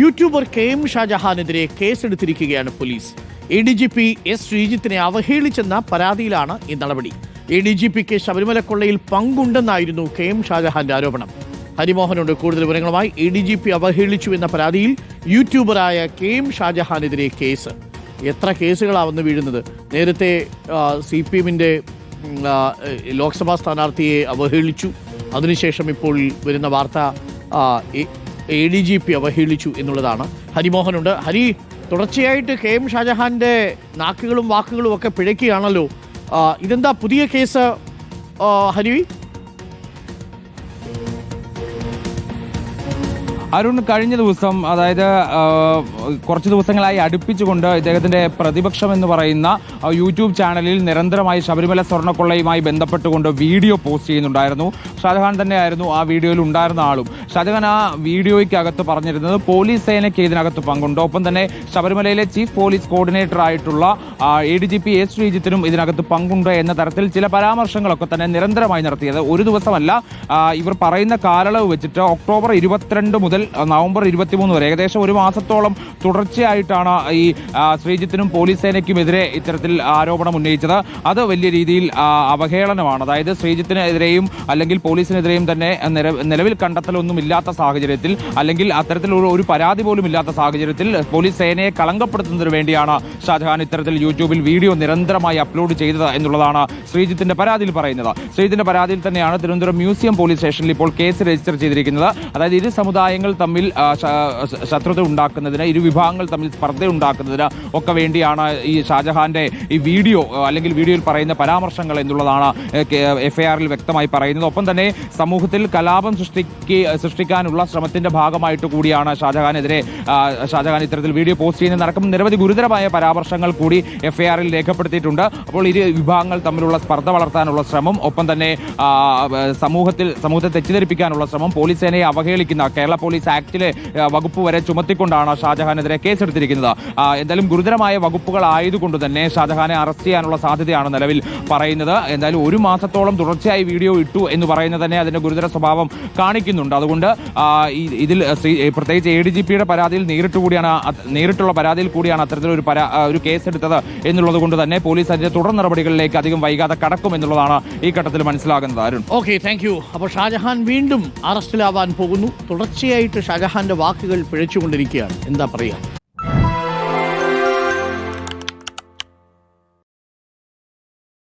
YouTuber K M ഷാജഹാനെതിരെ കേസെടുത്തിരിക്കുകയാണ് police. A D G P S ശ്രീജിത്തിനെ അവഹേളിച്ചെന്ന പരാതിയിലാണ് ഈ നടപടി. എ ഡി ജി പിക്ക് ശബരിമല കൊള്ളയിൽ പങ്കുണ്ടെന്നായിരുന്നു കെ എം ഷാജഹാന്റെ ആരോപണം. ഹരിമോഹനോട് കൂടുതൽ വിവരങ്ങളുമായി എ ഡി ജി പി അവഹേളിച്ചു എന്ന പരാതിയിൽ യൂട്യൂബറായ കെ എം ഷാജഹാനെതിരെ കേസ്. എത്ര കേസുകളാണ് വീഴുന്നത്? നേരത്തെ സി പി എമ്മിന്റെ ലോക്സഭാ സ്ഥാനാർത്ഥിയെ അവഹേളിച്ചു. അതിനുശേഷം ഇപ്പോൾ വരുന്ന വാർത്ത എ ഡി ജി പി അവഹേളിച്ചു എന്നുള്ളതാണ്. ഹരിമോഹനുണ്ട്. ഹരി തുടർച്ചയായിട്ട് കെ എം ഷാജഹാന്റെ നാക്കുകളും വാക്കുകളും ഒക്കെ പിഴയ്ക്കുകയാണല്ലോ. ഇതെന്താ പുതിയ കേസ്? ഹരി? അരുൺ കഴിഞ്ഞ ദിവസം അതായത് കുറച്ച് ദിവസങ്ങളായി അടുപ്പിച്ചുകൊണ്ട് ഇദ്ദേഹത്തിന്റെ പ്രതിപക്ഷം എന്ന് പറയുന്ന യൂട്യൂബ് ചാനലിൽ നിരന്തരമായി ശബരിമല സ്വർണക്കൊള്ളയുമായി ബന്ധപ്പെട്ടുകൊണ്ട് വീഡിയോ പോസ്റ്റ് ചെയ്യുന്നുണ്ടായിരുന്നു. ഷാജഹാൻ തന്നെയായിരുന്നു ആ വീഡിയോയിൽ ഉണ്ടായിരുന്ന ആളും. ഷാജഹാൻ ആ വീഡിയോയ്ക്കകത്ത് പറഞ്ഞിരുന്നത് പോലീസ് സേനയ്ക്ക് ഇതിനകത്ത് പങ്കുണ്ട്. ഒപ്പം തന്നെ ശബരിമലയിലെ ചീഫ് പോലീസ് കോർഡിനേറ്റർ ആയിട്ടുള്ള A D G P S ശ്രീജിത്തിനും ഇതിനകത്ത് പങ്കുണ്ട് എന്ന തരത്തിൽ ചില പരാമർശങ്ങളൊക്കെ തന്നെ നിരന്തരമായി നടത്തിയത്. ഒരു ദിവസമല്ല ഇവർ പറയുന്ന കാലയളവ് വെച്ചിട്ട് ഒക്ടോബർ ഇരുപത്തിരണ്ട് മുതൽ നവംബർ ഇരുപത്തിമൂന്ന് വരെ. ഏകദേശം ഒരു മാസത്തോളം തുടർച്ചയായിട്ടാണ് ഈ ശ്രീജിത്തിനും പോലീസ് സേനയ്ക്കുമെതിരെ ഇത്തരത്തിൽ ആരോപണം ഉന്നയിച്ചത്. അത് വലിയ രീതിയിൽ അവഹേളനമാണ്. അതായത് ശ്രീജിത്തിനെതിരെയും അല്ലെങ്കിൽ പോലീസിനെതിരെയും തന്നെ നില- നിലവിൽ കണ്ടെത്തലൊന്നും ഇല്ലാത്ത സാഹചര്യത്തിൽ അല്ലെങ്കിൽ അത്തരത്തിലുള്ള ഒരു പരാതി പോലും ഇല്ലാത്ത സാഹചര്യത്തിൽ പോലീസ് സേനയെ കളങ്കപ്പെടുത്തുന്നതിന് വേണ്ടിയാണ് ഷാജഹാൻ ഇത്തരത്തിൽ യൂട്യൂബിൽ വീഡിയോ നിരന്തരമായി അപ്ലോഡ് ചെയ്തത് എന്നുള്ളതാണ് ശ്രീജിത്തിന്റെ പരാതിയിൽ പറയുന്നത്. ശ്രീജിത്തിന്റെ പരാതിയിൽ തന്നെയാണ് തിരുവനന്തപുരം മ്യൂസിയം പോലീസ് സ്റ്റേഷനിൽ ഇപ്പോൾ കേസ് രജിസ്റ്റർ ചെയ്തിരിക്കുന്നത്. അതായത് ഇരു സമുദായങ്ങൾ തമ്മിൽ ശ- ശ- ശത്രുത ഉണ്ടാക്കുന്നതിന് ഇരു വിഭാഗങ്ങൾ തമ്മിൽ സ്പർദ്ധ ഉണ്ടാക്കുന്നതിന് ഒക്കെ വേണ്ടിയാണ് ഈ ഷാജഹാന്റെ ഈ വീഡിയോ അല്ലെങ്കിൽ വീഡിയോയിൽ പറയുന്ന പരാമർശങ്ങൾ എന്നുള്ളതാണ് എഫ് ഐ ആറിൽ വ്യക്തമായി പറയുന്നത്. ഒപ്പം തന്നെ സമൂഹത്തിൽ കലാപം സൃഷ്ടിക്ക് സൃഷ്ടിക്കാനുള്ള ശ്രമത്തിന്റെ ഭാഗമായിട്ട് കൂടിയാണ് ഷാജഹാനെതിരെ ഷാജഹാൻ ഇത്തരത്തിൽ വീഡിയോ പോസ്റ്റ് ചെയ്യുന്ന നടക്കം നിരവധി ഗുരുതരമായ പരാമർശങ്ങൾ കൂടി എഫ് ഐ ആറിൽ രേഖപ്പെടുത്തിയിട്ടുണ്ട്. അപ്പോൾ ഇരു വിഭാഗങ്ങൾ തമ്മിലുള്ള സ്പർദ്ധ വളർത്താനുള്ള ശ്രമം ഒപ്പം തന്നെ സമൂഹത്തിൽ സമൂഹത്തെ തെറ്റിദ്ധരിപ്പിക്കാനുള്ള ശ്രമം പോലീസ് സേനയെ അവഹേളിക്കുന്ന കേരള പോലീസ് ആക്ടിലെ ആ, വകുപ്പ് വരെ ചുമത്തിക്കൊണ്ടാണ് ഷാജഹാനെതിരെ കേസെടുത്തിരിക്കുന്നത്. എന്തായാലും ഗുരുതരമായ വകുപ്പുകൾ ആയതുകൊണ്ട് തന്നെ ഷാജഹാനെ അറസ്റ്റ് ചെയ്യാനുള്ള സാധ്യതയാണ് നിലവിൽ പറയുന്നത്. എന്തായാലും ഒരു മാസത്തോളം തുടർച്ചയായി വീഡിയോ ഇട്ടു എന്ന് പറയുന്നത് തന്നെ അതിന്റെ ഗുരുതര സ്വഭാവം കാണിക്കുന്നുണ്ട്. അതുകൊണ്ട് ഇതിൽ പ്രത്യേകിച്ച് എ ഡി ജി പിയുടെ പരാതിയിൽ നേരിട്ട് കൂടിയാണ് നേരിട്ടുള്ള പരാതിയിൽ കൂടിയാണ് അത്തരത്തിലൊരു പരാ ഒരു കേസെടുത്തത് എന്നുള്ളത് കൊണ്ട് തന്നെ പോലീസ് അതിന്റെ തുടർ നടപടികളിലേക്ക് അധികം വൈകാതെ കടക്കും എന്നുള്ളതാണ് ഈ ഘട്ടത്തിൽ മനസ്സിലാകുന്നത്. അരുൺ. ഓക്കെ താങ്ക് യു അപ്പോൾ ഷാജഹാൻ വീണ്ടും അറസ്റ്റിലാവാൻ പോകുന്നു. തുടർച്ചയായിട്ട് ഷാജഹാന്റെ വാക്കുകൾ പിഴച്ചുകൊണ്ടിരിക്കുകയാണ്. എന്താ പറയുക